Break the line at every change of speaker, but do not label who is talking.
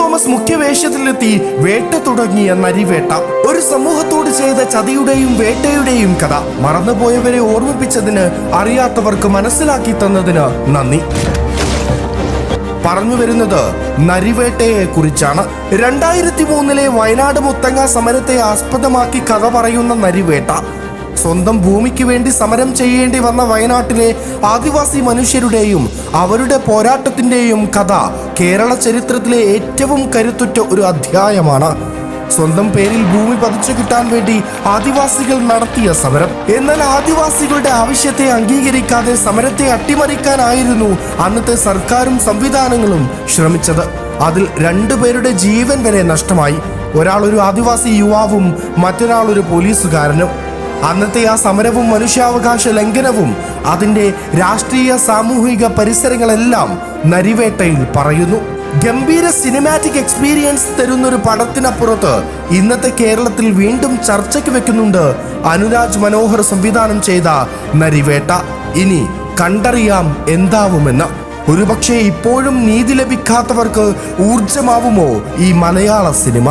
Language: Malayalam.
തോമസ് മുഖ്യവേഷത്തിലെത്തി വേട്ട തുടങ്ങിയ നരിവേട്ട. ഒരു സമൂഹത്തോട് ചെയ്ത ചതിയുടെയും വേട്ടയുടെയും കഥ മറന്നുപോയവരെ ഓർമ്മിപ്പിച്ചതിന് അറിയാത്തവർക്ക് മനസ്സിലാക്കി തന്നതിന് നന്ദി. പറഞ്ഞു വരുന്നത് നരിവേട്ടയെ കുറിച്ചാണ്. രണ്ടായിരത്തി മൂന്നിലെ വയനാട് മുത്തങ്ങ സമരത്തെ ആസ്പദമാക്കി കഥ പറയുന്ന നരിവേട്ട. സ്വന്തം ഭൂമിക്ക് വേണ്ടി സമരം ചെയ്യേണ്ടി വന്ന വയനാട്ടിലെ ആദിവാസി മനുഷ്യരുടെയും അവരുടെ പോരാട്ടത്തിന്റെയും കഥ കേരള ചരിത്രത്തിലെ ഏറ്റവും കരുത്തുറ്റ ഒരു അധ്യായമാണ്. സ്വന്തം പേരിൽ ഭൂമി പതിച്ചു കിട്ടാൻ വേണ്ടി ആദിവാസികൾ നടത്തിയ സമരം. എന്നാൽ ആദിവാസികളുടെ ആവശ്യത്തെ അംഗീകരിക്കാതെ സമരത്തെ അട്ടിമറിക്കാനായിരുന്നു അന്നത്തെ സർക്കാരും സംവിധാനങ്ങളും ശ്രമിച്ചത്. അതിൽ രണ്ടുപേരുടെ ജീവൻ വരെ നഷ്ടമായി. ഒരാൾ ഒരു ആദിവാസി യുവാവും മറ്റൊരാൾ ഒരു പോലീസുകാരനും. അന്നത്തെ ആ സമരവും മനുഷ്യാവകാശ ലംഘനവും അതിന്റെ രാഷ്ട്രീയ സാമൂഹിക പരിസരങ്ങളെല്ലാം നരിവേട്ടയിൽ പറയുന്നു. ഗംഭീര സിനിമാറ്റിക് എക്സ്പീരിയൻസ് തരുന്നൊരു പടത്തിനപ്പുറത്ത് ഇന്നത്തെ കേരളത്തിൽ വീണ്ടും ചർച്ചയ്ക്ക് വെക്കുന്നുണ്ട് അനുരാജ് മനോഹർ സംവിധാനം ചെയ്ത നരിവേട്ട. ഇനി കണ്ടറിയാം എന്താവുമെന്ന്. ഒരുപക്ഷെ ഇപ്പോഴും നീതി ലഭിക്കാത്തവർക്ക് ഊർജമാവുമോ ഈ മലയാള സിനിമ?